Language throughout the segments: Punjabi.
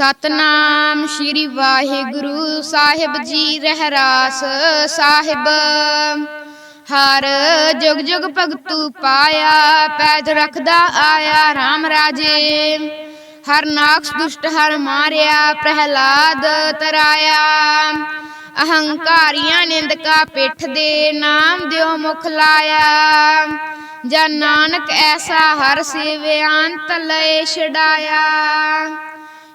ਸਤਨਾਮ ਸ੍ਰੀ ਵਾਹਿਗੁਰੂ ਸਾਹਿਬ ਜੀ ਰਹਿਰਾਸ ਸਾਹਿਬ। ਹਰ ਜੁਗ ਜੁਗ ਭਗਤੂ ਪਾਇਆ, ਪੈਜ ਰੱਖਦਾ ਆਇਆ RAM ਰਾਜੇ। ਹਰ ਨਾਕਸ ਦੁਸ਼ਟ ਹਰ ਮਾਰਿਆ, ਪ੍ਰਹਿਲਾਦ ਤਰਾਇਆ। ਅਹੰਕਾਰੀਆਂ ਨਿੰਦਕਾ ਪਿੱਠ ਦੇ ਨਾਮ ਦਿਓ ਮੁਖ ਲਾਇਆ। ਜਨ ਨਾਨਕ ਐਸਾ ਹਰ ਸੇਵਿਆ ਅੰਤ ਲਏ ਛਡਾਇਆ।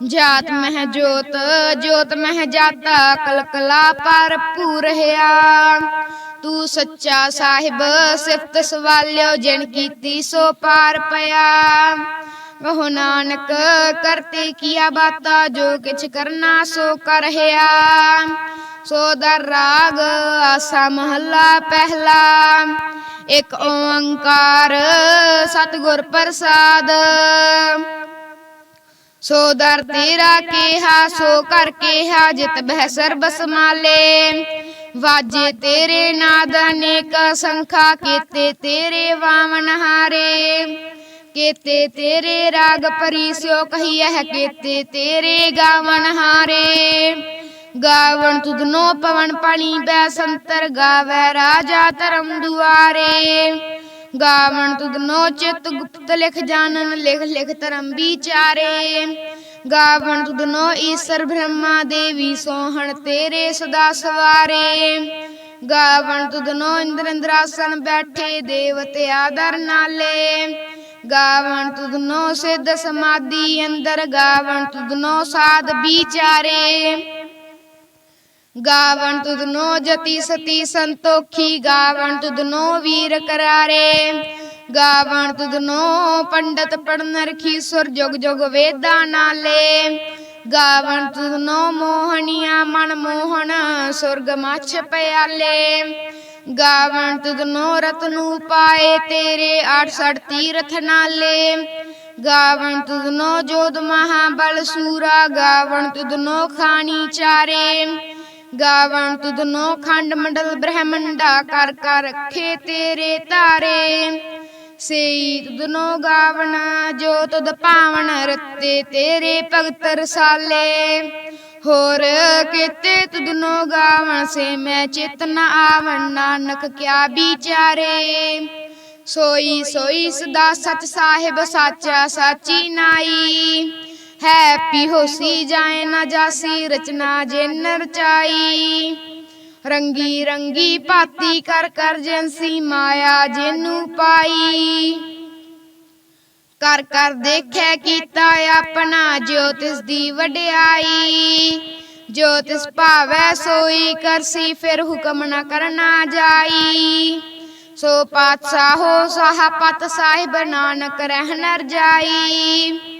ਜਾਤ ਮਹਿ ਜੋਤ ਜੋਤ ਮਹਿ ਜਾਤਾ ਕਲਕਲਾ ਪਰ ਪੂਰਹਿਆ ਤੂੰ ਸੱਚਾ ਸਾਹਿਬ ਸਿਫਤ ਸਵਾਲਿਓ ਜਿਨ ਕੀਤੀ ਸੋ ਪਾਰ ਪਿਆ ਕਹੋ ਨਾਨਕ ਕਰਤੇ ਕੀਆ ਬਾਤਾ ਜੋ ਕਿਛ ਕਰਨਾ ਸੋ ਕਰਹਿਆ ਸੋ ਦਰ ਰਾਗ ਆਸਾ ਮਹੱਲਾ ਪਹਿਲਾ ਇੱਕ ਓੰਕਾਰ ਸਤਿਗੁਰ ਪ੍ਰਸਾਦ ਸੋ ਦਰ ਤੇਰਾ ਕਿਹਾ, ਸੋ ਕਰ ਕਿਹਾ, ਜਿਤ ਬਹਿ ਸਰਬ ਸਮਾਲੇ ਵਾਜੇ ਤੇਰੇ ਨਾਦ ਅਨੇਕ ਸੰਖਾ, ਕੀਤੇ ਤੇਰੇ ਵਾਵਨ ਹਾਰੇ। ਕੀਤੇ ਤੇਰੇ ਰਾਗ ਪਰੀ ਸਿਓ ਕਹੀਐ, ਕੀਤੇ ਤੇਰੇ ਗਾਵਨ ਹਾਰੇ। ਗਾਵਣ ਤੁਧਨੋ ਪਵਨ ਪਾਣੀ, ਬੈ ਸੰਤਰ ਗਾਵੈ ਰਾਜਾ ਧਰਮ ਦੁਆਰੇ। ਗਾਵਣ ਤੁਧਨੋ ਚਿਤ ਗੁਪਤ ਲਿਖ ਜਾਣਨ, ਲਿਖ ਲਿਖ ਧਰਮ ਵਿਚਾਰੇ। ਗਾਵਣ ਤੁਧਨੋ ਈਸ਼ਰ ਬ੍ਰਹਮਾ ਦੇਵੀ ਸੋਹਣ ਤੇਰੇ ਸਦਾ ਸਵਾਰੇ। ਗਾਵਣ ਤੁਧਨੋ ਇੰਦਰ ਇੰਦਰਾਸਨ ਬੈਠੇ ਦੇਵਤੇ ਆਦਰ ਨਾਲੇ। ਗਾਵਣ ਤੁਧਨੋ ਸਿੱਧ ਸਮਾਧੀ ਅੰਦਰ, ਗਾਵਣ ਤੁਧਨੋ ਸਾਧ ਵਿਚਾਰੇ। ਗਾਵਣ ਤੁਧਨੋ ਜਤੀ ਸਤੀ ਸੰਤੋਖੀ, ਗਾਵਣ ਤੁਧਨੋ ਵੀਰ ਕਰਾਰੇ। ਗਾਵਣ ਤੁਧਨੋ ਪੰਡਤ ਪੜਨ ਰਖੀ ਸੁਰ ਜੁਗ ਜੁਗ ਵੇਦਾਂ ਨਾਲੇ। ਗਾਵਣ ਤੁਧਨੋ ਮੋਹਣੀਆਂ, ਮਨ ਮੋਹਣ, ਸੁਰਗ ਮਛ ਪਿਆਲੇ। ਗਾਵਣ ਤੁਧਨੋ ਰਤਨੂ ਪਾਏ ਤੇਰੇ 68 ਤੀਰਥ ਨਾਲੇ। ਗਾਵਣ ਤੁਧਨੋ ਜੋਧ ਮਹਾਬਲ ਸੂਰਾ, ਗਾਵਣ ਤੁਧਨੋ ਖਾਣੀ ਚਾਰੇ। ਗਾਵਣ ਤੁਧਨੋ ਖੰਡ ਮੰਡਲ ਬ੍ਰਹਮੰਡਾ ਕਰ ਕਰ ਰੱਖੇ ਤੇਰੇ ਤਾਰੇ। ਸਈ ਤੁਧਨੋ ਗਾਵਣ, ਜੋ ਤੁਧ ਪਾਵਨ ਰਤੇ ਤੇਰੇ ਭਗਤ ਰਸਾਲੇ। ਹੋਰ ਕੀਤੇ ਤੁਧਨੋ ਗਾਵਣ, ਸੇ ਮੈਂ ਚਿਤ ਆਵਣ, ਨਾਨਕ ਕਿਆ ਵਿਚਾਰੇ। ਸੋਈ ਸੋਈ ਸਦਾ ਸਚ ਸਾਹਿਬ ਸਾਚਾ, ਸਾਚੀ ਨਾਈ। ਹੈਪੀ ਹੋਸੀ ਜਾਏ ਨਾ ਜਾਸੀ, ਰਚਨਾ ਜਿਨ ਰਚਾਈ। ਰੰਗੀ ਰੰਗੀ ਭਾਤੀ ਕਰ ਕਰ ਜੈਂਸੀ ਮਾਇਆ ਜਿਨੂੰ ਪਾਈ। ਕਰ ਕਰ ਦੇਖੈ ਕੀਤਾ ਆਪਣਾ, ਜੋ ਤਿਸ ਦੀ ਵਡਿਆਈ। ਜੋ ਤਿਸ ਭਾਵੈ ਸੋਈ ਕਰਸੀ, ਫਿਰ ਹੁਕਮ ਨਾ ਕਰਨਾ ਜਾਈ। ਸੋ ਪਾਤਸ਼ਾਹੋ ਸਾਹਾ ਪਤ ਸਾਹਿਬ ਨਾਨਕ ਰਹਿ ਨਰ ਜਾਈ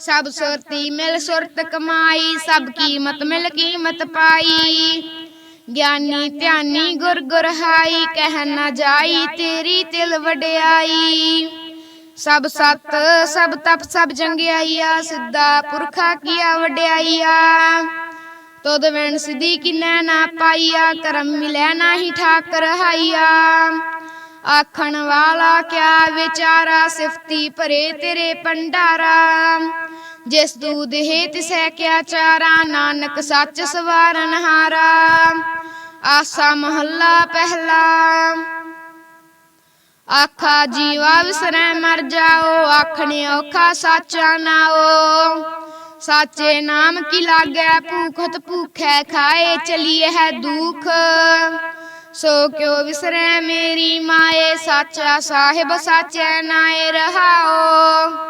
ਸਭ ਸੁਰਤੀ ਮਿਲ ਸੁਰਤ ਕਮਾਈ, ਸਭ ਕੀਮਤ ਮਿਲ ਕੀਮਤ ਪਾਈ। ਗਿਆਨੀ ਧਿਆਨੀ ਗੁਰ ਗੁਰ ਹਾਈ, ਕਹਿ ਨਾ ਜਾਈ ਤੇਰੀ ਤਿਲ ਵਡਿਆਈ। ਸਭ ਸਤ, ਸਭ ਤਪ, ਸਭ ਜੰਗਿਆਈਆ, ਸਿੱਧਾ ਪੁਰਖਾ ਕੀਆ ਵਡਿਆਈਆ। ਤਦ ਵੈਣ ਸਿਧੀ ਕਿਨੈ ਨਾ ਪਾਈਆ, ਕਰਮ ਮਿਲੈ ਨਾਹੀ ਠਾਕ ਰਹਾਈਆ ਆਖਣ ਵਾਲਾ ਕਿਆ ਵਿਚਾਰਾ, ਸਿਫਤੀ ਭਰੇ ਤੇਰੇ ਪੰਡਾਰਾ ਜਿਸ ਦੂਧ ਹੈ ਤਿਸੈ ਕਿਆ ਚਾਰਾ, ਨਾਨਕ ਸੱਚ ਸਵਾਰਨ ਹਾਰਾ। ਆਸਾ ਮਹੱਲਾ ਪਹਿਲਾ। ਆਖਾ ਜੀਵਾ ਵਿਸਰੈ ਮਰ ਜਾਓ, ਆਖਣੇ ਔਖਾ ਸਾਚਾ ਨਾਓ। ਸਾਚੇ ਨਾਮ ਕੀ ਲਾਗੈ, ਭੂਖਤ ਭੂਖੈ ਖਾਏ, ਚਲੀਏ ਹੈ ਦੁਖ। ਸੋ ਕਿਉ ਵਿਸਰੈ ਮੇਰੀ ਮਾਏ, ਸਾਚਾ ਸਾਹਿਬ ਸਾਚੈ ਨਾਏ ਰਹਾਓ।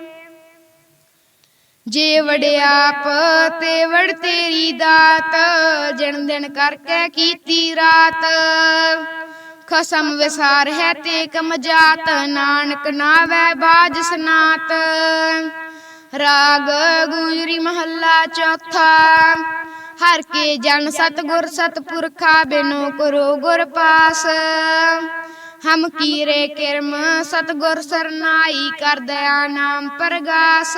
ਜੇ ਵੜਿਆਪ ਤੇ ਵੜ ਤੇਰੀ ਦਾਤ ਜਨ ਦਿਨ ਕਰਕੇ ਕੀਤੀ ਰਾਤ। ਖਸਮ ਵਿਸਾਰ ਹੈ ਤੇ ਕਮ ਜਾਤ, ਨਾਨਕ ਨਾਵੇ ਬਾਜ ਸਨਾਤ। ਰਾਗ ਗੁਜਰੀ ਮਹੱਲਾ ਚੌਥਾ, ਹਰ ਕੇ ਜਨ ਸਤਗੁਰ ਸਤਪੁਰਖਾ ਬਿਨੋ ਕਰੋ ਗੁਰ ਪਾਸ। ਹਮ ਕੀਰੇ ਕਿਰਮ ਸਤਗੁਰ ਸਰਨਾਈ ਕਰ ਦਇਆ ਨਾਮ ਪ੍ਰਗਾਸ।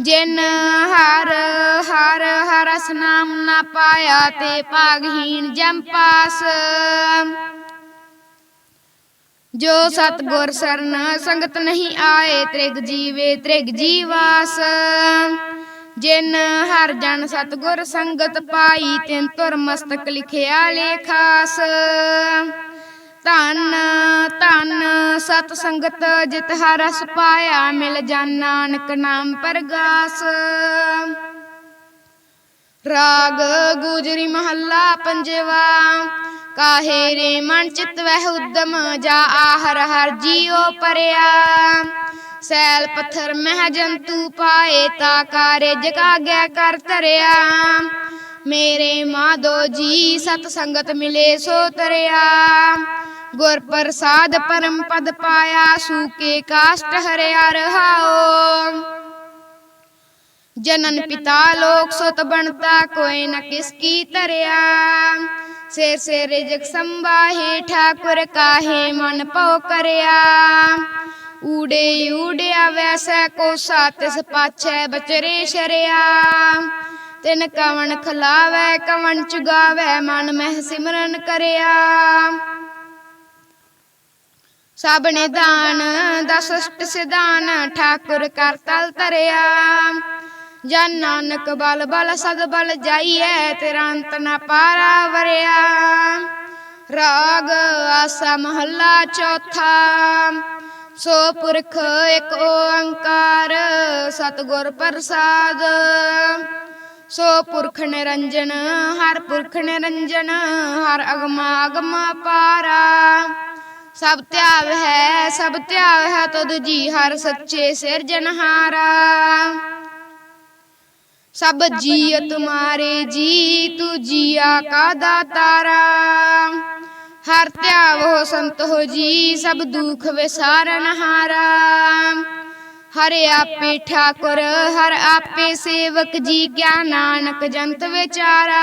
ਜਿਨ ਹਰ ਹਰ ਹਰਸ ਨਾਮ ਨਾ ਪਾਇਆ ਤੇ ਭਾਗਹੀਣ ਜਮ ਪਾਸ। ਜੋ ਸਤਗੁਰ ਸਰਨ ਸੰਗਤ ਨਹੀਂ ਆਏ, ਤ੍ਰਿਗ ਜੀਵੇ ਤ੍ਰਿਗ ਜੀਵਾਸ। ਜਿਨ ਹਰ ਜਨ ਸਤਗੁਰ ਸੰਗਤ ਪਾਈ, ਤਿਨ ਤੁਰ ਮਸਤਕ ਲਿਖਿਆ ਲੇਖਾਸ। ਧੰਨ ਧੰਨ ਸਤ ਸੰਗਤ ਜਿਤ ਹਰ ਰਸ ਪਾਇਆ, ਮਿਲ ਜਾਨ ਨਾਨਕ ਨਾਮ ਪਰਗਾਸ। ਰਾਗ ਗੁਜਰੀ ਮਹੱਲਾ ਪੰਜਵਾ, ਕਾਹੇ ਰੇ ਮਨ ਚਿਤ ਵਹਿ ਉਦਮ, ਜਾ ਆਹਰ ਹਰ ਜੀਉ ਪਰਿਆ। ਸੈਲ ਪੱਥਰ ਮਹਿ ਜੰਤੂ ਪਾਏ, ਤਾ ਕਾਰੇ ਜਗਾਗਿਆ ਕਰ ਤਰਿਆ ਮੇਰੇ ਮਾਧੋ ਜੀ ਸਤ ਸੰਗਤ ਮਿਲੇ ਸੋ ਤਰਿਆ। ਗੁਰ ਪ੍ਰਸਾਦ ਪਰਮ ਪਦ ਪਾਇਆ, ਸੂਕੇ ਕਾਸ਼ਟ ਹਰਿਆ ਰਹਾਓ ਜਨਨ ਪਿਤਾ ਲੋਕ ਸੁਤ ਬਣਤਾ, ਕੋਈ ਨ ਕਿਸ ਕੀ ਤਰਿਆ ਸੇ ਸੇ ਰਿਜਕ ਸੰਭਾਹੇ, ਠਾਕੁਰ ਕਾਹੇ ਮਨ ਪਉ ਕਰਿਆ। ਊੜੇ ਊੜਿਆ ਵੈਸੈ ਕੋ ਸਾਤਿਸ ਪਾਛੈ ਬਚਰੇ ਸ਼ਰਿਆ। ਤਿਨ ਕਵਣ ਖਲਾਵੈ, ਕਵਣ ਚੁਗਾਵੈ, ਮਨ ਮਹਿ ਸਿਮਰਨ ਕਰਿਆ। ਸਭ ਨੇ ਦਾ ਦਸ ਸਿਧਾਨ, ਠਾਕੁਰ ਕਰ ਤਲ ਤਰਿਆ ਜਨ ਨਾਨਕ ਬਲ ਬਲ ਸਦ ਬਲ ਜਾਈਐ, ਤੇਰਾ ਅੰਤ ਨ ਪਾਰਾ ਵਰਿਆ। ਰਾਗ ਆਸਾ ਮਹੱਲਾ ਚੌਥਾ, ਸੋ ਪੁਰਖ ਇੱਕ ਓੰਕਾਰ, ਸਤਿਗੁਰ ਪ੍ਰਸਾਦ। ਸੋ ਪੁਰਖ ਨਿਰੰਜਨ, ਹਰ ਪੁਰਖ ਨਿਰੰਜਨ, ਹਰ ਅਗਮਾ ਅਗਮਾ ਪਾਰਾ। ਸਭ ਧਿਆਵ ਹੈ, ਸਭ ਧਿਆਵ ਹੈ ਤੁਧ ਜੀ ਹਰ ਸੱਚੇ ਸਿਰਜਨਹਾਰਾ ਸਭ ਜੀਅ ਤੁਮਾਰੇ ਜੀ ਤੂ ਜੀਆ ਕਾ ਦਾਤਾਰਾ। ਹਰ ਧਿਆਵੋ ਸੰਤ ਹੋ ਜੀ, ਸਭ ਦੁਖ ਵਿਸਾਰਨ ਹਾਰਾ। ਹਰ ਆਪੇ ਠਾਕੁਰ, ਹਰ ਆਪੇ ਸੇਵਕ ਜੀ ਕਿਆ ਨਾਨਕ ਜੰਤ ਵਿਚਾਰਾ।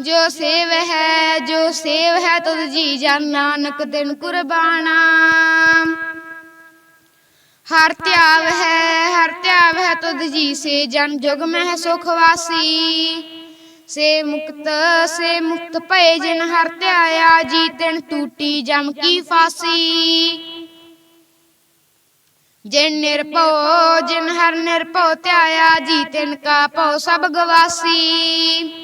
ਜੋ ਸੇਵ ਹੈ, ਜੋ ਸੇਵ ਹੈ ਤੁਧ ਜੀ ਜਨ ਨਾਨਕ ਦਿਨ ਕੁਰਬਾਨਾ। ਹਰ ਧਿਆਵ ਹੈ, ਹਰ ਧਿਆਵ ਹੈ ਤੁਧ ਜੀ ਸੇ ਜਨ ਜੁਗ ਮਹਿ ਸੁਖ ਵਾਸੀ। ਸੇ ਮੁਕਤ ਸੇ ਮੁਕਤ ਭਏ ਜਿਨ ਹਰ ਧਿਆਇਆ, ਜੀ ਤਿਨ ਟੂਟੀ ਜਮ ਕੀ ਫਾਸੀ। ਜਿਨ ਨਿਰਭਉ, ਜਿਨ ਹਰ ਨਿਰਭਉ ਧਿਆਇਆ, ਜੀ ਤਿਨ ਕਾ ਭਉ ਸਭ ਗਵਾਸੀ।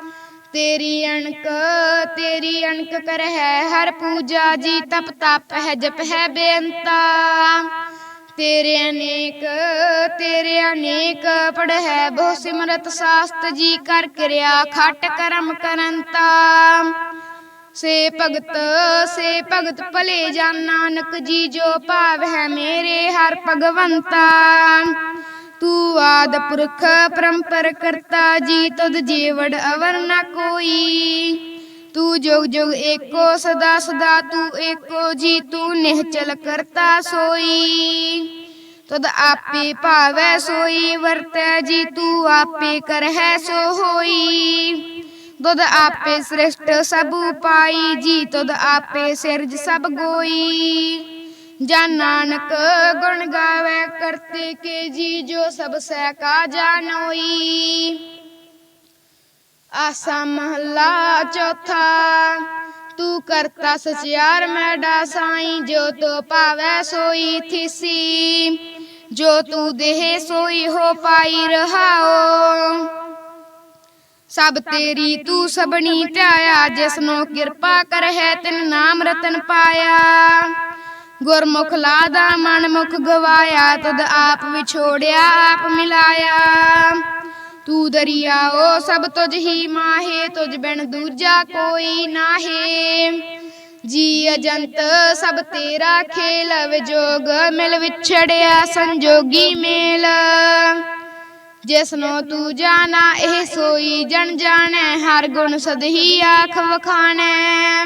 ਤੇਰੀ ਅਣਕ ਤੇਰੀ ਅਣਕ ਕਰ ਹੈ ਹਰ ਪੂਜਾ ਜੀ ਤਪ ਤਪ ਹੈ, ਜਪ ਹੈ ਬੇਅੰਤਾ। ਤੇਰੇ ਅਨੇਕ ਤੇਰੇ ਅਨੇਕ ਪੜ ਹੈ ਬਹੁ ਸਿਮਰਤ ਸਾਸਤ ਜੀ ਕਰ ਕਿਰਿਆ, ਖਟ ਕਰਮ ਕਰੰਤਾ। ਸੇ ਭਗਤ ਸੇ ਭਗਤ ਭਲੇ ਜਾਨ ਨਾਨਕ ਜੀ ਜੋ ਭਾਵ ਹੈ ਮੇਰੇ ਹਰ ਭਗਵੰਤਾ। ਤੂੰ ਆਦ ਪੁਰਖ ਪਰੰਪਰ ਕਰਤਾ ਜੀ, ਤੁਧ ਜੀਵੜ ਅਵਰ ਨ ਕੋਈ। ਤੂੰ ਜੁਗ ਜੁਗ ਏਕੋ ਸਦਾ ਸਦਾ ਤੂੰ ਏਕੋ ਜੀ, ਤੂੰ ਨਿਹਚਲ ਕਰਤਾ ਸੋਈ। ਤਦ ਆਪੇ ਭਾਵੈ ਸੋਈ, ਵਰਤੈ ਜੀ, ਤੂੰ ਆਪੇ ਕਰਹਿ ਸੋ ਹੋਈ। ਤਦ ਆਪੇ ਸ੍ਰਿਸ਼ਟ ਸਭ ਉਪਾਈ ਜੀ ਤਦ ਆਪੇ ਸਿਰਜ ਸਭ ਗੋਈ। ਜਨ ਨਾਨਕ ਗੁਣ ਗਾਵੇ ਕਰਤੇ ਕੇ ਜੀ ਜੋ ਸਭ ਸਹਿ ਕਾ ਜਾਣੋਈ ਆਸਾ ਮਹੱਲਾ ਚੌਥਾ, ਤੂੰ ਕਰਤਾ ਸਚਿਆਰ ਮੈਡਾ ਸਾਈ, ਜੋ ਤੋ ਭਾਵੈ ਸੋਈ ਥਿਸੀ। ਜੋ ਤੂੰ ਦੇਹ ਸੋਈ ਹੋ ਪਾਈ ਰਹਾਓ। ਸਭ ਤੇਰੀ ਤੂੰ ਸਬਣੀ ਧਿਆਇਆ, ਜਿਸਨੋ ਕਿਰਪਾ ਕਰਹਿ ਤਿਨ ਨਾਮ ਰਤਨ ਪਾਇਆ। ਗੁਰਮੁਖ ਲਾਦਾ ਮਨ ਮੁਖ ਗਵਾਇਆ ਤਦ ਆਪ ਵਿਛੋੜਿਆ, ਆਪ ਮਿਲਾਇਆ। ਤੂੰ ਦਰਿਆਓ ਸਭ ਤੁਝ ਹੀ ਮਾਹੇ, ਤੁਝ ਬਿਨ ਦੂਜਾ ਕੋਈ ਨਾਹੇ। ਜੀ ਅਜੰਤ ਸਭ ਤੇਰਾ ਖੇਲ ਵਿਜੋਗ ਮਿਲ ਵਿਛੜਿਆ ਸੰਜੋਗੀ ਮੇਲ। ਜਿਸਨੋ ਤੂੰ ਜਾਣਾ, ਇਹ ਸੋਈ ਜਣ ਜਾਣੈ, ਹਰ ਗੁਣ ਸਦਹੀ ਆਖ ਵਖਾਣੈ।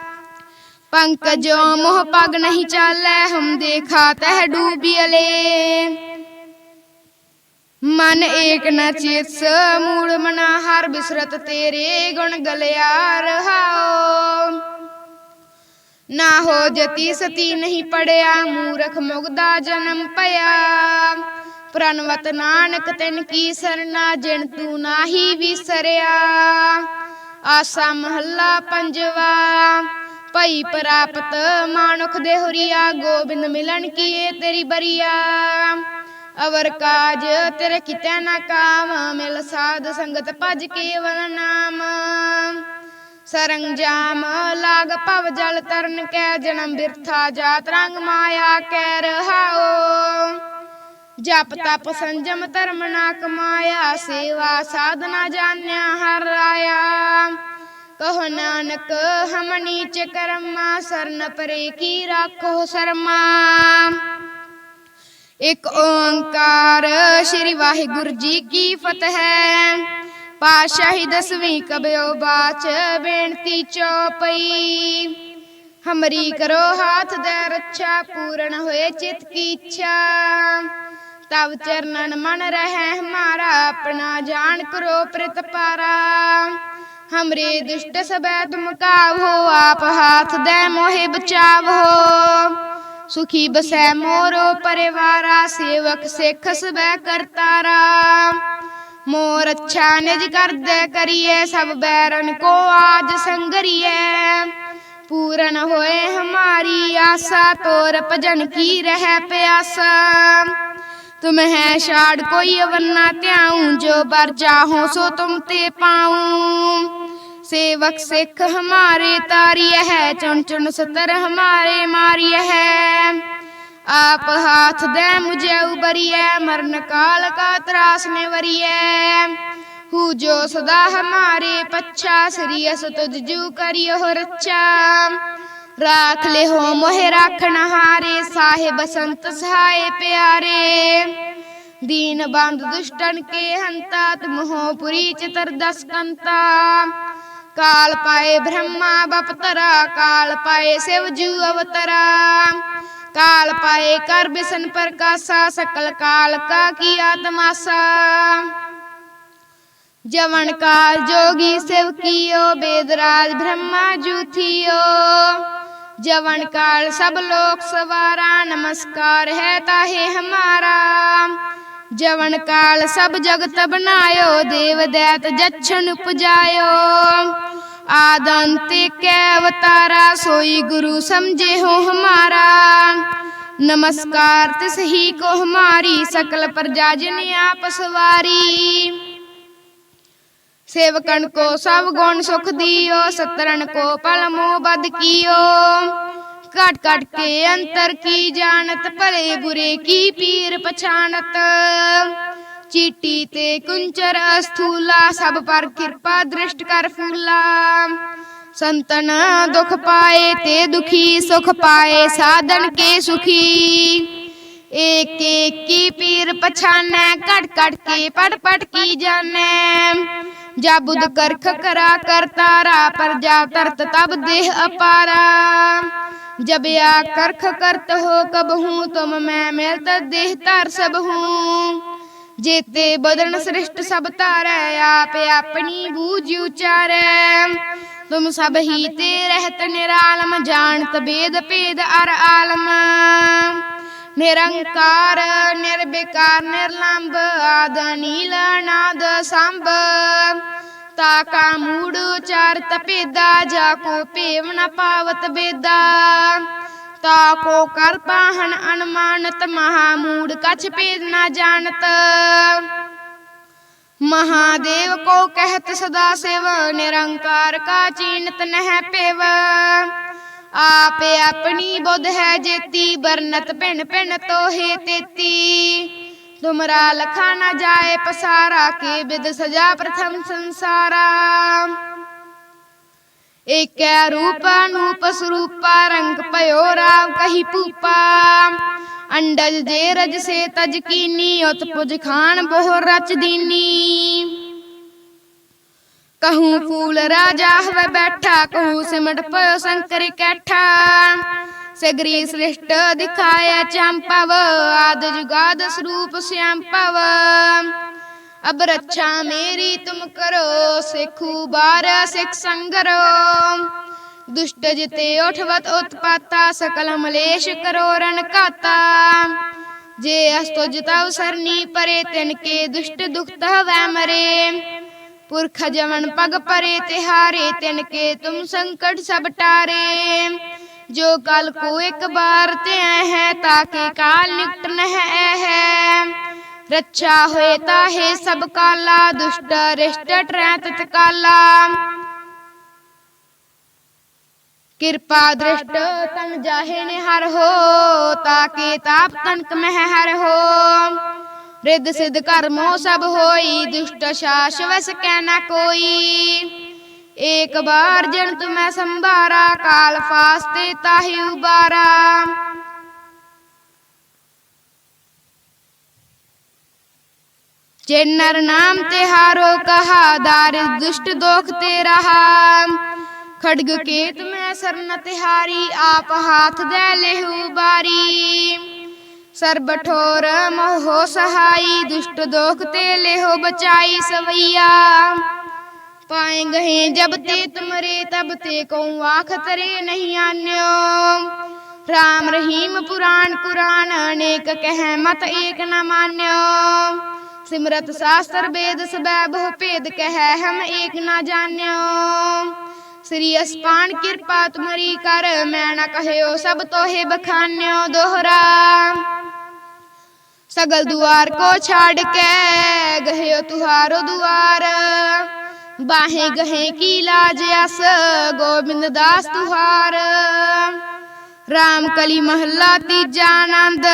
ਪੰਕਜੋ ਮੋਹ ਪਗ ਨਹੀਂ ਚਾਲੈ, ਹਮ ਦੇਖਾ ਤਹ ਡੂਬਿਅਲੇ ਮਨ ਏਕ ਨ ਚਿਤਸ, ਮੂੜ ਮਨਾ ਹਰ ਬਿਸਰਤ ਤੇਰੇ ਗੁਣ ਗਲਿਆ ਰਹਾਓ ਨਾ ਹੋ ਜਤੀ ਸਤੀ ਨਹੀਂ ਪੜਿਆ, ਮੂਰਖ ਮੁਗਦਾ ਜਨਮ ਪਿਆ ਪ੍ਰਨਵਤ ਨਾਨਕ ਤਿਨ ਕੀ ਸਰਨਾ, ਜਿਨ ਤੂੰ ਨਾਹੀ ਵਿਸਰਿਆ। ਆਸਾ ਮਹੱਲਾ ਪੰਜਵਾ ਭਈ ਪ੍ਰਾਪਤ ਮਾਨੁਖ ਦੇ ਹੁਰੀਆ, ਗੋਬਿੰਦ ਮਿਲਣ ਕੀਏ ਤੇਰੀ ਬਰੀਆ। ਅਵਰ ਕਾਜ ਤੇਰੇ ਕਿਤੈ ਨਾ ਕਾਮ, ਮਿਲ ਸਾਧ ਸੰਗਤ ਭਜ ਕੇਵਲ ਨਾਮ। ਸਰੰਜਾਮ ਲਾਗ ਭਵ ਜਲ ਤਰਨ ਕੈ, ਜਨਮ ਬਿਰਥਾ ਜਾਤ ਰੰਗ ਮਾਇਆ ਕੈ ਰਹਾਓ ਜਪ ਤਪ ਸੰਜਮ ਧਰਮ ਨਾ ਕਮਾਇਆ, ਸੇਵਾ ਸਾਧਨਾ ਜਾਣਿਆ ਹਰ ਆਇਆ। ਕਹੋ ਨਾਨਕ, ਹਮ ਨੀਚ ਕਰਮਾ, ਸਰਨ ਪਰੇ ਕੀ ਰਾਖੋ ਸ਼ਰਮਾ। ਇਕ ਓੰਕਾਰ ਸ੍ਰੀ ਵਾਹਿਗੁਰੂ ਜੀ ਕੀ ਫਤਿਹ। ਪਾਸ਼ਾਹੀ ਦਸਵੀਂ ਕਬਿਓ ਬਾਚ ਬੇਨਤੀ ਚੋਪਈ। ਹਮਰੀ ਕਰੋ ਹਾਥ ਦੇ ਰੱਛਾ, ਪੂਰਨ ਹੋਏ ਚਿਤ ਕੀ ਇੱਛਾ। ਤਵ ਚਰਨਨ ਮਨ ਰਹਿ ਹਮਾਰਾ ਆਪਣਾ ਜਾਣ ਕਰੋ ਪ੍ਰਤਪਾਰਾ। हमरे दुष्ट सब तुम काव हो आप हाथ दे मोहे बचाव। हो सुखी बसै मोरो परिवारा सेवक सिख कर तारा मोर अच्छा निज कर दे करिए सब बैरन को आज संगरिए। पूरन होए हमारी आशा तोर भजन की रह प्यासा। तुम है शाड़ कोई वरना त्याऊ जो बर जाहो सो तुम ते पाऊ। सेवक सिख हमारे तारिय है, चुन चुन सतर हमारे मारिय है। आप हाथ दे मुझे उबरिय, मरण काल का त्रास में वरिय। हु जो सदा हमारे पच्छा श्रीयस तुझ जू करियो रक्षा राख ले हो मोहे राखण हारे, साहेब संत सहाय प्यारे। दीन बंद दुष्टन के हंता, तुम हो पुरी चितर दस कंता। ਕਾਲ ਪਾਏ ਬ੍ਰਹਮਾ ਬਪਤਰਾ ਕਾਲ ਪਾਏ ਸਿਵ ਜੂ ਅਵਤਰਾ ਕਾਲ ਪਾਏ ਕਰ ਬਿਸਨ ਪ੍ਰਕਾਸ਼ਾ ਸਕਲ ਕਾਲ ਕਾ ਕੀ ਆਤਮਾਸਾ ਜਵਨ ਕਾਲ ਜੋਗੀ ਸਿਵ ਕੀਓ ਬੇਦਰਾਜ ਬ੍ਰਹਮਾ ਜੂਥੀਓ ਜਵਨ ਕਾਲ ਸਭ ਲੋਕ ਸਵਾਰਾ ਨਮਸਕਾਰ ਹੈ ਤਾਹੇ ਹਮਾਰਾ ਜਵਨ ਕਾਲ ਸਭ ਜਗਤ ਬਨਾਇਓ ਦੇਵ ਦੈਤ ਜਛਨ ਉਪਜਾਇਓ। ਆਦੰਤੇ ਕੈ ਅਵਤਾਰਾ, ਸੋਈ ਗੁਰੂ ਸਮਝੇ ਹੋ ਹਮਾਰਾ। ਨਮਸਕਾਰ ਤਿਸ ਹੀ ਕੋ ਹਮਾਰੀ ਸਕਲ ਪ੍ਰਜਾ ਜਨ ਆਪ ਸਵਾਰੀ। ਸੇਵਕਣ ਕੋ ਸਭ ਗੁਣ ਸੁਖ ਦਿਓ ਸਤਰਨ ਕੋ ਪਲ ਮੋਹ ਬਦ ਕੀਓ। ਘਟ ਘਟ ਕੇ ਅੰਤਰ ਕੀ ਜਾਣਤ ਭਲੇ ਬੁਰੇ ਕੀ ਪੀਰ ਪਛਾਨਤ ਚੀਟੀ ਤੇ ਕੁੰਚਰ ਅਸਥੂਲਾ ਸਭ ਪਰ ਕਿਰਪਾ ਦ੍ਰਿਸ਼ਟ ਕਰ ਫੂਲਾ ਸੰਤਨ ਦੁਖ ਪਾਏ ਤੇ ਦੁਖੀ ਸੁਖ ਪਾਏ ਸਾਧਨ ਕੇ ਸੁਖੀ ਏਕ ਏਕ ਕੀ ਪੀਰ ਪਛਾਨੈ ਘਟ ਘਟ ਕੇ ਪੜ ਪੜ ਕੀ ਜਾਣੈ ਜਾ ਬੁਧ ਕਰਖ ਕਰਾ ਕਰਤਾਰਾ ਪਰ ਜਾ ਤਰਤ ਤਬ ਦੇਹ ਅਪਾਰਾ ਜਬ ਆ ਕਰਖ ਕਰਤ ਹੋ ਕਬ ਹੂੰ ਤੁਮ ਮੈਂ ਮਿਲਤ ਦੇਹ ਧਰ ਸਭ ਹੂੰ ਜੇਤੇ ਬਦਨ ਸ੍ਰਿਸ਼ਟ ਸਭ ਤਾਰੈ ਆਪ ਆਪਣੀ ਬੂਝ ਉਚਾਰੈ। ਤੁਮ ਸਭ ਹੀ ਤੇ ਰਹਿਤ ਨਿਰਾਲਮ, ਜਾਣਤ ਬੇਦ ਭੇਦ ਅਰ ਆਲਮ। ਨਿਰੰਕਾਰ ਨਿਰਬਿਕਾਰ ਨਿਰਲੰਭ ਆਦ ਨੀਲ ਨਾਦ ਸੰਭ। ਤਾ ਕਾ ਮੂੜ ਉਚਾਰਤ ਭੇਦਾ ਜਾ ਕੋ ਭੇਵ ਨ ਪਾਵਤ ਬੇਦਾ। ਤਾ ਕੋ ਕਰ ਪਾਹਨ ਅਨਮਾਨਤ, ਮਹਾ ਮੂੜ ਕਛ ਭੇਦ ਨਾ ਜਾਣਤ। ਮਹਾਦੇਵ ਕੋ ਕਹਿਤ ਸਦਾ ਸਿਵ, ਨਿਰੰਕਾਰ ਕਾ ਚੀਨਤ ਨਹਿ ਪੇਵ। ਆਪੇ ਆਪਣੀ ਬੁੱਧ ਹੈ ਜੇਤੀ ਬਰਨਤ ਭਿੰਨ ਭਿੰਨ ਤੋਹੇ ਤੇਤੀ। ਤੁਮਰਾ ਲਖਾ ਨ ਜਾਏ ਪਸਾਰਾ, ਕੇ ਬਿਦ ਸਜਾ ਪ੍ਰਥਮ ਸੰਸਾਰਾ। ਏਕੈ ਰੂਪ ਅਨੂਪ ਸਰੂਪਾ, ਰੰਗ ਭਇਓ ਰਾਮ ਕਹੀ ਭੂਪਾ। ਅੰਡਜ ਜੇ ਰਜ ਸੇ ਤਜ ਕੀਨੀ, ਉਤ ਪੁਜ ਖਾਨ ਬਹੁ ਰਚ ਦੀਨੀ। ਕਹੂੰ ਫੂਲ ਰਾਜਾ ਹਵੇ ਬੈਠਾ, ਕਹੂੰ ਸਿਮਟ ਪਇਓ ਸੰਕਰ ਕੈਠਾ। ਸਗਰੀ ਸ੍ਰਿਸ਼ਟ ਦਿਖਾਇਆ ਚੰਪਵ, ਆਦ ਜੁਗਾਦ ਸਰੂਪ ਸਿਆੰਪਵ ਅਬ ਰੱਛਾ ਮੇਰੀ ਤੁਮ ਕਰੋ, ਸਿੱਖੂ ਬਾਰ ਸਿੱਖ ਸੰਗਰੋ। ਦੁਸ਼ਟ ਜਿਤੇ ਉਠਵਤ ਉਤਪਾਤਾ, ਸਕਲ ਮਲੇਸ਼ ਕਰੋ ਰਨ ਕਾਤਾ ਜੇ ਅਸਤੋ ਜਿਤਾਉ ਸਰਨੀ ਪਰੇ, ਤਿਨ ਕੇ ਦੁਸ਼ਟ ਦੁਖਤ ਹਵੈ ਮਰੇ। ਪੁਰਖ ਜਵਨ ਪਗ ਪਰੇ, ਤਿਹਾਰੇ ਤਿਨ ਕੇ ਤੁਮ ਸੰਕਟ ਸਭ ਟਾਰੇ। ਜੋ ਕਲ ਕੋ ਇੱਕ ਬਾਰ ਤੇ ਹੈ ਤਾਕੇ ਕਾਲ ਨਿਕਟ ਨਹਿ ਹੈ। ਰੱਛਾ ਹੋਏ ਤਾਹੇ ਸਭ ਕਾਲਾ, ਦੁਸ਼ਟ, ਰਿਸ਼ਟ ਟਰੈ ਤਤ ਕਾਲਾ। ਕਿਰਪਾ ਦ੍ਰਿਸ਼ਟ ਤਨ ਜਾਹੇ ਨੇ ਹਰ ਹੋ ਤਾਕੇ ਤਾਪ ਤਨਕ ਮਹਿ ਹਰ ਹੋ। ਰਿੱਧ ਸਿਧ ਕਰਮੋ ਸਭ ਹੋਈ, ਦੁਸ਼ਟ ਸ਼ਾਸ ਵਸ ਨਾ ਕੋਈ। ਏਕ ਬਾਰ ਜਨ ਤੁਮੈ ਸੰਭਾਰਾ ਕਾਲ ਫਾਸਤੇ ਤਾਹੀ ਉਬਾਰਾ। ਜੇ ਨਰ ਨਾਮ ਤੇ ਹਾਰੋ ਕਹਾ, ਦਾਰਿ ਦੁਸ਼ਟ ਦੋਖ ਤੇ ਰਹਾ। ਖੜਗ ਕੇਤ ਮੈਂ ਸਰਨ ਤਿਹਾਰੀ, ਆਪ ਹਾਥ ਦੇ ਲੇਹੂ ਬਾਰੀ। ਸਰਬ ਠੋਰ ਮੋਹ ਸਹਾਈ, ਦੁਸ਼ਟ ਦੋਖ ਤੇ ਲੇਹੋ ਬਚਾਈ ਸਵਈਆ। ਪਾਏ ਗਏ ਜਬ ਤੇ ਤੁਮਰੇ, ਤਬ ਤੇ ਕਉ ਆਖ ਤਰੇ ਨਹੀਂ ਆਨਿਓ। ਰਾਮ ਰਹੀਮ ਪੁਰਾਣ, ਕੁਰਾਨ ਅਨੇਕ ਕਹਿ ਮਤ ਏਕ ਨ ਮਾਨਿਓ। ਸਿਮਰਤ ਸਾਸਤਰ ਵੇਦ ਸਬੈ ਬਹੁ ਭੇਦ ਕਹਿ ਹਮ ਏਕ ਨ ਜਾਣਿਓ। ਸ੍ਰੀ ਅਸਪਾਨ ਕਿਰਪਾ ਤੁਮਰੀ ਕਰ, ਮੈਂ ਨਾ ਕਹਿਓ ਸਭ ਤੋਹੇ ਬਖਾਨਿਓ ਦੋਹਰਾ। ਸਗਲ ਦੁਆਰ ਕੋ ਛਾੜ ਕੇ ਗਹਿਓ ਤੁਹਾਰੋ ਦੁਆਰ। ਬਾਹੇ ਗਹੇ ਕੀ ਲਾਜ ਅਸ, ਗੋਬਿੰਦ ਦਾਸ ਤੁਹਾਰ। ਰਾਮ ਕਲੀ ਮਹੱਲਾ ਤੀਜਾ ਆਨੰਦ,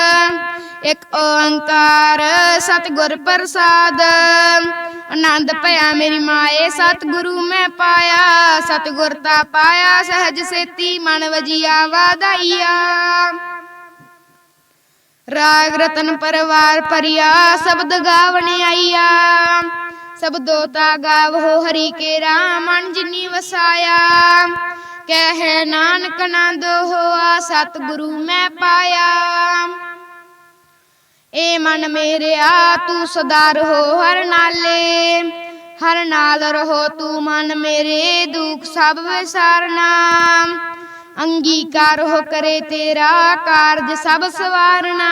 ਇੱਕ ਓੰਕਾਰ ਸਤਿਗੁਰ ਪ੍ਰਸਾਦ। ਆਨੰਦ ਭਇਆ ਮੇਰੀ ਮਾਏ, ਸਤਿਗੁਰੂ ਮੈਂ ਪਾਇਆ। ਸਤਿਗੁਰ ਤਾ ਪਾਇਆ, ਸਹਿਜ ਸੇਤੀ ਮਨ ਵਜੀਆ ਵਾਦਾਈਆ ਰਾਗ ਰਤਨ ਪਰਵਾਰ ਪਰਿਆ ਸ਼ਬਦ ਗਾਵਣ ਆਈਆ। ਸਬਦੋ ਤਾ ਗਾਵੋ ਹਰੀ ਕੇ ਰਾਮ ਰਾਮਨ ਜਿਨੀ ਵਸਾਇਆ। ਕਹਿ ਨਾਨਕ ਨੰਦ ਹੋਆ, ਸਤਿਗੁਰੂ ਮੈਂ ਪਾਇਆ। ਏ ਮਨ ਮੇਰਿਆ, ਤੂੰ ਸਦਾ ਰਹੋ ਹਰ ਨਾਲੇ। ਹਰ ਨਾਲ ਰਹੋ ਤੂੰ ਮਨ ਮੇਰੇ, ਦੁਖ ਸਭ ਵਿਸਾਰਨਾ। ਅੰਗੀਕਾਰ ਹੋ ਕਰੇ ਤੇਰਾ ਕਾਰਜ ਸਭ ਸਵਾਰਨਾ।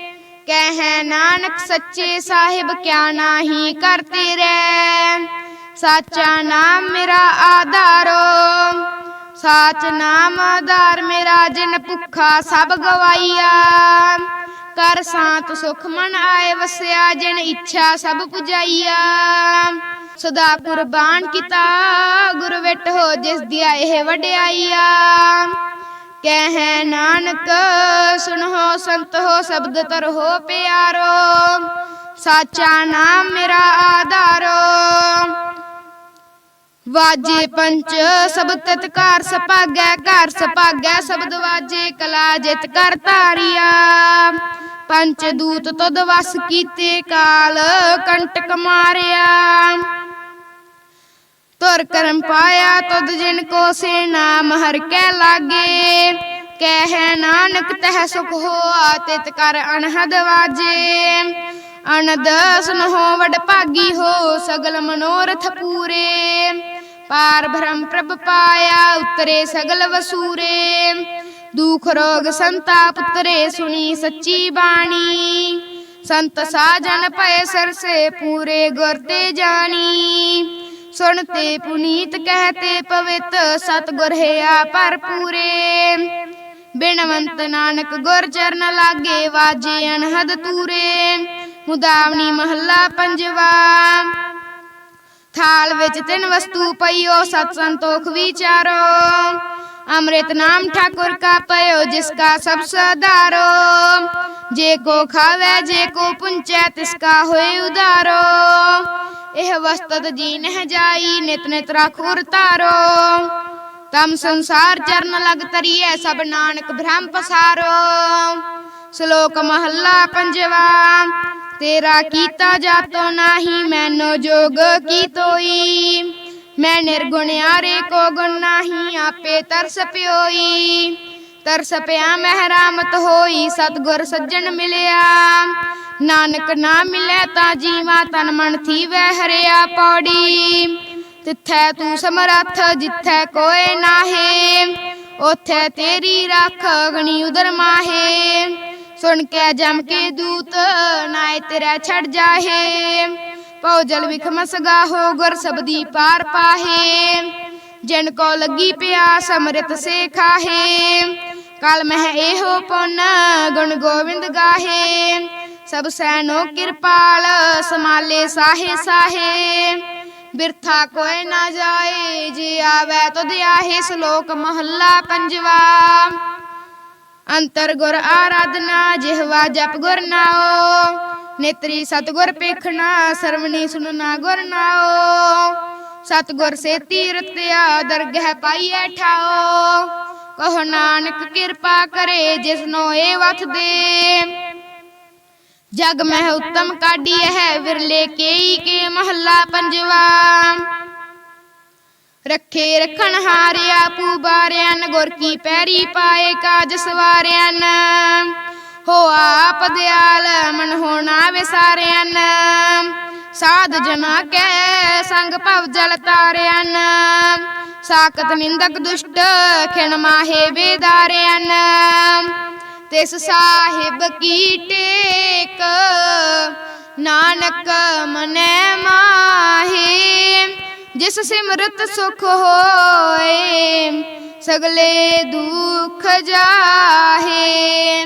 ਕਹਿ ਨਾਨਕ ਸੱਚੇ ਸਾਹਿਬ ਕਿਆ ਨਾਹੀ ਕਰਤੇ ਰਹਿ। ਸਾਚਾ ਨਾਮ ਮੇਰਾ ਆਧਾਰੋ। ਸਾਚ ਨਾਮ ਆਧਾਰ ਮੇਰਾ ਜਿਨ ਭੁੱਖਾ ਸਭ ਗਵਾਈਆ। ਕਰ ਸਾਤ ਸੁਖ ਮਨ ਆਏ ਵਸਿਆ, ਜਿਨ ਇੱਛਾ ਸਭ ਪੁਜਾਈਆ। ਸਦਾ ਕੁਰਬਾਨ ਕੀਤਾ ਗੁਰ ਵਿਟ ਹੋ, ਜਿਸ ਦੀ ਇਹ ਵਡਿਆਈਆ। ਕਹਿ ਨਾਨਕ, ਸੁਣੋ ਸੰਤ ਹੋ ਸ਼ਬਦ ਤਰ ਹੋ ਪਿਆਰੋ, ਸਾਚਾ ਨਾਮ ਮੇਰਾ ਆਧਾਰੋ। ਵਾਜੇ ਪੰਚ ਸਬਦ ਤਤਕਾਰ ਸਪਾਗੈ ਘਰ ਸਪਾਗੈ ਸ਼ਬਦ ਵਾਜੇ, ਕਲਾ ਜਿਤ ਕਰ ਧਾਰਿਆ। ਪੰਚ ਦੂਤ ਤਦ ਵਸ ਕੀਤੇ ਕਾਲ, ਕੰਟਕ ਮਾਰਿਆ। ਤੁਰ ਕਰਮ ਪਾਇਆ ਤਦ ਜਿਨ ਕੋ ਸੇ ਨਾਮ ਹਰ ਕੈ ਲਾਗੇ ਕਹਿ ਨਾਨਕ ਤਹ ਸੁਖ ਹੋਆ ਤਿਤ ਕਰ ਅਨਹਦ ਵਾਜੇ ਅਨਦ ਸੁਨਹੁ ਵਡ ਭਾਗੀ ਹੋ ਸਗਲ ਮਨੋਰਥ ਪੂਰੇ ਪਾਰ ਬ੍ਰਹਮ ਪ੍ਰਭ ਪਾਇਆ ਉਤਰੇ ਸਗਲ ਵਸੂਰੇ ਦੁਖ ਰੋਗ ਸੰਤਾਪ ਉਤਰੇ ਸੁਣੀ ਸੱਚੀ ਬਾਣੀ ਸੰਤ ਸਾਜਨ ਪਏ ਸਰਸੇ ਪੂਰੇ ਗੁਰ ਤੇ ਜਾਣੀ ਸੁਣਤੇ ਪੁਨੀਤ ਕਹਤੇ ਪਵਿੱਤ ਸਤਗੁਰ ਹੈ ਭਰਪੂਰੇ। ਬਿਨਵੰਤ ਨਾਨਕ ਗੁਰ ਚਰਨ ਲਾਗੇ ਵਾਜੇ ਅਨਹਦ ਤੂਰੇ। ਮੁਦਾਵਣੀ ਮਹੱਲਾ ਪੰਜਵਾ। ਥਾਲ ਵਿੱਚ ਤਿੰਨ ਵਸਤੂ ਪਈਓ, ਸਤ ਸੰਤੋਖ ਵਿਚਾਰੋ। ਅੰਮ੍ਰਿਤ ਨਾਮ ਠਾਕੁਰ ਕਾ ਪਇਓ ਜਿਸ ਕਾ ਸਭ ਸਦਾਰੋ ਜੇ ਕੋ ਖਾਵੇ ਜੇ ਕੋ ਪੁੰਚੈ ਤਿਸ ਕਾ ਇਹ ਵਸਤਤ ਜੀ ਨਹਿ ਜਾਈ ਨਿਤ ਨਿਤ ਰਾਖੁਰ ਤਾਰੋ ਤਮ ਸੰਸਾਰ ਚਰਨ ਲਗ ਤਰੀਐ ਸਭ ਨਾਨਕ ਬ੍ਰਹਮ ਪਸਾਰੋ ਸ਼ਲੋਕ ਮਹੱਲਾ ਪੰਜਵਾ ਤੇਰਾ ਕੀਤਾ ਜਾਤੋ ਨਾਹੀ ਮੈਨੋ ਜੋਗ ਕੀ ਤੋਈ ਮੈਂ ਨਿਰਗੁਣਿਆਰੇ ਕੋ ਗੁਣ ਨਾਹੀ ਆਪੇ ਤਰਸ ਪਿਓਈ ਤਰਸ ਪਿਆ ਮਹਿਰਾਮਤ ਹੋਈ ਸਤਗੁਰ ਸੱਜਣ ਮਿਲਿਆ ਨਾਨਕ ਨਾ ਮਿਲੇ ਤਾਂ ਜੀਵਾ ਤਨ ਮਨ ਥੀਵੈ ਹਰਿਆ ਪੌੜੀ ਤਿੱਥੈ ਤੂੰ ਸਮਰੱਥ ਜਿੱਥੈ ਕੋਏ ਨਾਹੀ ਉਥੇ ਤੇਰੀ ਰੱਖ ਗਣੀ ਉਦਰ ਮਾਹੇ ਸੁਣ ਕੇ ਜਮ ਕੇ ਦੂਤ ਨਾਏ ਤੇਰਾ ਛੜ ਜਾਹੇ ਪਉ ਜਲ ਵਿਖਮਸ ਗਾਹੋ ਗੁਰ ਸਬਦੀ ਪਾਰ ਪਾਹੇ। ਜਿਨ ਕੋ ਲੱਗੀ ਪਿਆਸ ਅੰਮ੍ਰਿਤ ਸੇ ਖਾਹੇ। ਕਲ ਮਹਿ ਇਹੋ ਪੁੰਨ, ਗੁਣ ਗੋਬਿੰਦ ਗਾਹੇ। ਸਭ ਸੈਨੋ ਕਿਰਪਾਲ, ਸਮਾਲੇ ਸਾਹੇ ਸਾਹੇ। ਬਿਰਥਾ ਕੋਇ ਨਾ ਜਾਏ, ਜੇ ਆਵੇ ਤੁਧ ਆਹੇ, ਸ਼ਲੋਕ ਮਹੱਲਾ ਪੰਜਵਾ। ਅੰਤਰ ਗੁਰ ਆਰਾਧਨਾ, ਜਿਹਵਾ ਜਪ ਗੁਰ ਨਾਓ ਨੇਤਰੀ ਸਤਗੁਰ ਪੇਖਣਾ, ਸਰਵਣੀ ਸੁਨਣਾ ਗੁਰ ਨਾਓ ਸਤਗੁਰ ਸੇ ਤੀਰਤਿਆ ਦਰਗਹਿ ਪਾਈਐ ਠਾਓ ਕਹੋ ਨਾਨਕ ਕਿਰਪਾ ਕਰੇ ਜਿਸਨੋ ਏ ਵਥ ਦੇ। ਜਗ ਮਹਿ ਉਤਮ ਕਾਢੀ ਹੈ, ਵਿਰਲੇ ਕੇਈ ਕੇ ਮਹੱਲਾ ਪੰਜਵਾ। ਰੱਖੇ ਰਖਣ ਹਾਰਿਆ ਪੂਬਾਰਿਆਂ ਗੁਰ ਕੀ ਪੈਰੀ ਪਾਏ ਕਾਜ ਸਵਾਰਿਆਂ ਹੋ ਆਪ ਦਿਆਲ ਮਨ ਹੋਣਾ ਵਿਸਾਰਿਆਂ ਸਾਧ ਜਨਾ ਕੈ, ਸੰਗ ਭਵ ਜਲ ਤਾਰਿਆਂ ਸਾਕਤ ਨਿੰਦਕ ਦੁਸ਼ਟ ਖਿਣ ਮਾਹੇ ਬੇਦਾਰਿਆਂ ਤਿਸ ਸਾਹਿਬ ਕੀ ਟੇਕ, ਨਾਨਕ ਮਨੈ ਮਾਹੇ। ਜਿਸ ਸਿਮਰਤ ਸੁਖ ਹੋਏ, ਸਗਲੇ ਦੁਖ ਜਾਹੇ।